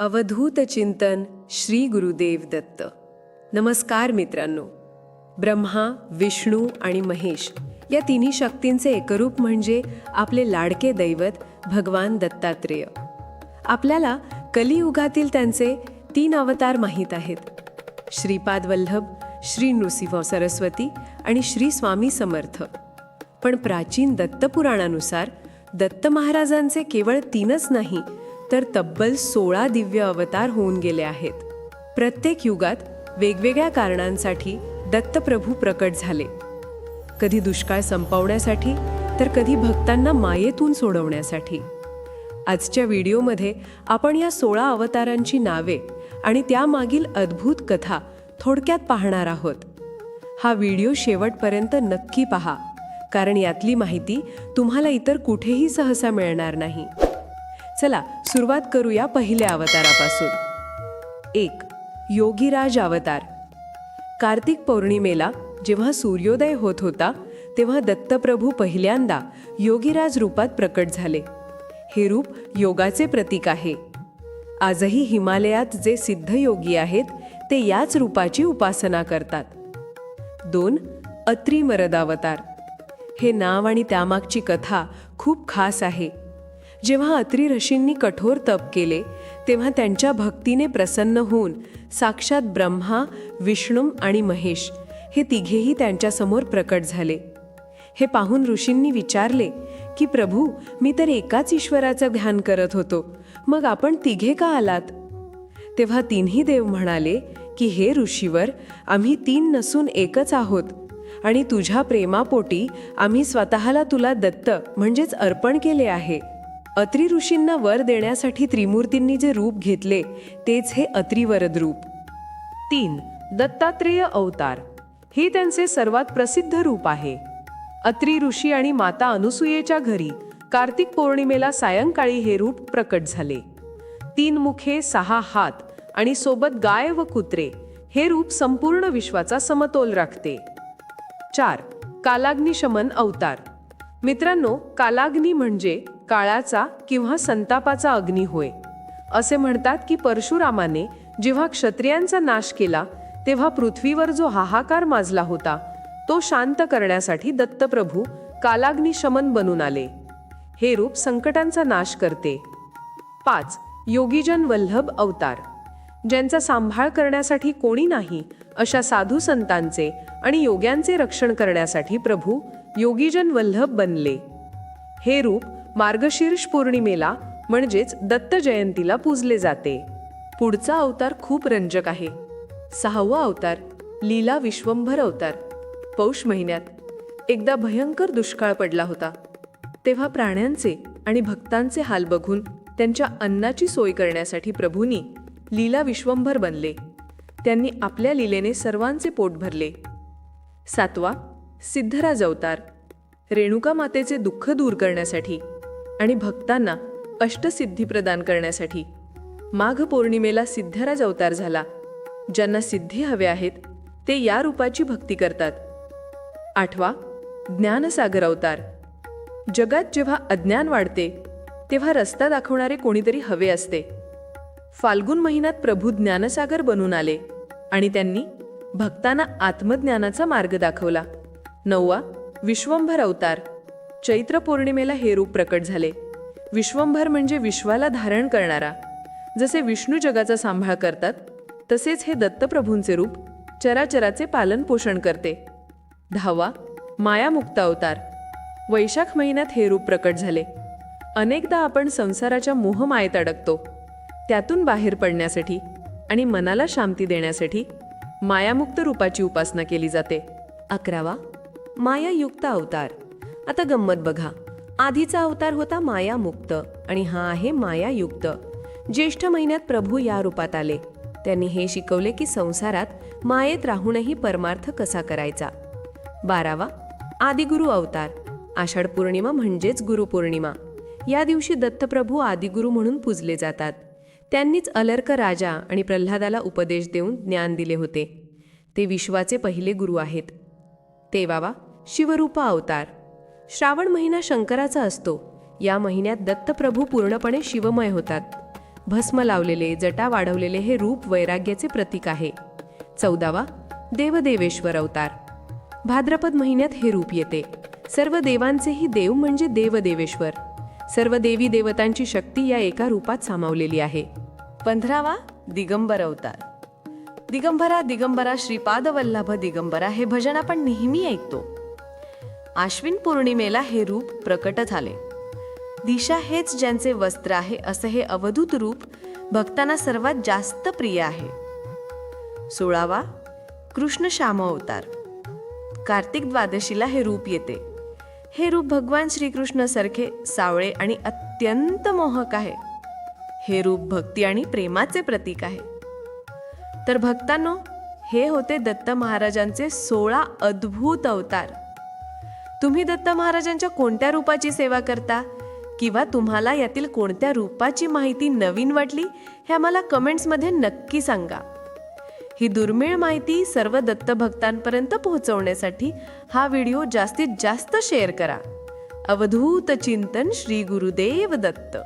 अवधूत चिंतन श्री गुरुदेव दत्त. नमस्कार मित्रांनो. ब्रह्मा विष्णू आणि महेश या तिन्ही शक्तींचे एकरूप म्हणजे आपले लाडके दैवत भगवान दत्तात्रेय. आपल्याला कलियुगातील त्यांचे तीन अवतार माहीत आहेत. श्रीपाद वल्लभ श्री नृसिंह सरस्वती आणि श्री स्वामी समर्थ. पण प्राचीन दत्तपुराणानुसार दत्त महाराजांचे केवळ तीनच नाही तर तब्बल सोळा दिव्य अवतार होऊन गेले आहेत. प्रत्येक युगात वेगवेगळ्या कारणांसाठी दत्तप्रभू प्रकट झाले. कधी दुष्काळ संपवण्यासाठी तर कधी भक्तांना मायेतून सोडवण्यासाठी. आजच्या व्हिडिओमध्ये आपण या सोळा अवतारांची नावे आणि त्यामागील अद्भुत कथा थोडक्यात पाहणार आहोत. हा व्हिडिओ शेवटपर्यंत नक्की पहा कारण यातली माहिती तुम्हाला इतर कुठेही सहसा मिळणार नाही. चला सुरुवात करूया पहिल्या अवतारापासून. एक योगीराज अवतार. कार्तिक पौर्णिमेला जेव्हा सूर्योदय होत होता तेव्हा दत्तप्रभू पहिल्यांदा योगीराज रूपात प्रकट झाले. हे रूप योगाचे प्रतीक आहे. आजही हिमालयात जे सिद्ध योगी आहेत ते याच रूपाची उपासना करतात. दोन अत्री मरदावतार हे नाव आणि त्यामागची कथा खूप खास आहे. जेव्हा अत्री ऋषींनी कठोर तप केले तेव्हा त्यांच्या भक्तीने प्रसन्न होऊन साक्षात ब्रह्मा विष्णू आणि महेश हे तिघेही त्यांच्यासमोर प्रकट झाले. हे पाहून ऋषींनी विचारले की प्रभू मी तर एकाच ईश्वराचं ध्यान करत होतो. मग आपण तिघे का आलात? तेव्हा तिन्ही देव म्हणाले की हे ऋषीवर आम्ही तीन नसून एकच आहोत आणि तुझ्या प्रेमापोटी आम्ही स्वतःला तुला दत्त म्हणजेच अर्पण केले आहे. अत्री ऋषींना वर देण्यासाठी त्रिमूर्तींनी जे रूप घेतले तेच हे अत्रिवरद रूप तीन दत्तात्रेय अवतार. हे त्यांचे सर्वात प्रसिद्ध रूप आहे. अत्री ऋषी आणि माता अनुसूयेच्या घरी कार्तिक पौर्णिमेला सायंकाळी हे रूप प्रकट झाले. तीन मुखे सहा हात आणि सोबत गाय व कुत्रे हे रूप संपूर्ण विश्वाचा समतोल राखते. चार कालाग्निशमन अवतार. मित्रांनो कालाग्नी म्हणजे काळाचा किंवा संतापाचा अग्नी होय. असे म्हणतात की परशुरामाने जेव्हा क्षत्रियांचा नाश केला तेव्हा पृथ्वीवर जो हाहाकार माजला होता तो शांत करण्यासाठी दत्तप्रभू कालाग्निशमन बनून आले. हे रूप संकटांचा नाश करते. पाच. योगीजन वल्लभ अवतार. ज्यांचा सांभाळ करण्यासाठी कोणी नाही अशा साधू संतांचे आणि योग्यांचे रक्षण करण्यासाठी प्रभू योगीजन वल्लभ बनले. हे रूप मार्गशीर्ष पौर्णिमेला म्हणजेच दत्त जयंतीला पूजले जाते. पुढचा अवतार खूप रंजक आहे. सहावा अवतार लीला विश्वंभर अवतार. पौष महिन्यात एकदा भयंकर दुष्काळ पडला होता. तेव्हा प्राण्यांचे आणि भक्तांचे हाल बघून त्यांच्या अन्नाची सोय करण्यासाठी प्रभूंनी लीला विश्वंभर बनले. त्यांनी आपल्या लीलेने सर्वांचे पोट भरले. सातवा सिद्धराज अवतार. रेणुका मातेचे दुःख दूर करण्यासाठी आणि भक्तांना अष्टसिद्धी प्रदान करण्यासाठी. माघ पौर्णिमेला सिद्धराज अवतार झाला. ज्यांना सिद्धी हव्या आहेत ते या रूपाची भक्ती करतात. आठवा ज्ञानसागर अवतार. जगात जेव्हा अज्ञान वाढते तेव्हा रस्ता दाखवणारे कोणीतरी हवे असते. फाल्गुन महिन्यात प्रभू ज्ञानसागर बनून आले आणि त्यांनी भक्तांना आत्मज्ञानाचा मार्ग दाखवला. नववा विश्वंभर अवतार. चैत्र पौर्णिमेला हे रूप प्रकट झाले. विश्वंभर म्हणजे विश्वाला धारण करणारा. जसे विष्णू जगाचा सांभाळ करतात तसेच हे दत्तप्रभूंचे रूप चराचराचे पालन पोषण करते. दहावा मायामुक्त अवतार. वैशाख महिन्यात हे रूप प्रकट झाले. अनेकदा आपण संसाराच्या मोहमायेत अडकतो. त्यातून बाहेर पडण्यासाठी आणि मनाला शांती देण्यासाठी मायामुक्त रूपाची उपासना केली जाते. अकरावा मायायुक्त अवतार. आता गंमत बघा. आधीचा अवतार होता मायामुक्त आणि हा आहे मायायुक्त. ज्येष्ठ महिन्यात प्रभू या रूपात आले. त्यांनी हे शिकवले की संसारात मायेत राहूनही परमार्थ कसा करायचा? बारावा आदिगुरु अवतार. आषाढ पौर्णिमा म्हणजेच गुरुपौर्णिमा. या दिवशी दत्तप्रभू आदिगुरु म्हणून पूजले जातात. त्यांनीच अलर्क राजा आणि प्रल्हादाला उपदेश देऊन ज्ञान दिले होते. ते विश्वाचे पहिले गुरु आहेत. तेवावा शिवरूपा अवतार. श्रावण महिना शंकराचा असतो. या महिन्यात दत्तप्रभू पूर्णपणे शिवमय होतात. भस्म लावलेले जटा वाढवलेले हे रूप वैराग्याचे प्रतीक आहे. चौदावा देवदेवेश्वर अवतार. भाद्रपद महिन्यात हे रूप येते. सर्व देवांचेही देव म्हणजे देवदेवेश्वर. सर्व देवी देवतांची शक्ती या एका रूपात सामावलेली आहे. पंधरावा दिगंबर अवतार. दिगंबरा दिगंबरा श्रीपाद वल्लभ दिगंबरा हे भजन आपण नेहमी ऐकतो. आश्विन पौर्णिमेला हे रूप प्रकट झाले. दिशा हेच ज्यांचे वस्त्र आहे असं हे अवधूत रूप भक्तांना सर्वात जास्त प्रिय आहे. सोळावा कृष्ण श्याम अवतार. कार्तिक द्वादशीला हे रूप येते. हे रूप भगवान श्रीकृष्ण सारखे सावळे आणि अत्यंत मोहक आहे. हे रूप भक्ती आणि प्रेमाचे प्रतीक आहे. तर भक्तांनो हे होते दत्त महाराजांचे सोळा अद्भुत अवतार. तुम्ही दत्त महाराजांच्या कोणत्या रूपाची सेवा करता? किंवा तुम्हाला यातील कोणत्या रूपाची माहिती नवीन वाटली हे आम्हाला कमेंट्समध्ये नक्की सांगा. ही दुर्मिळ माहिती सर्व दत्त भक्तांपर्यंत पोहोचवण्यासाठी हा व्हिडिओ जास्तीत जास्त शेअर करा. अवधूत चिंतन श्री गुरुदेव दत्त.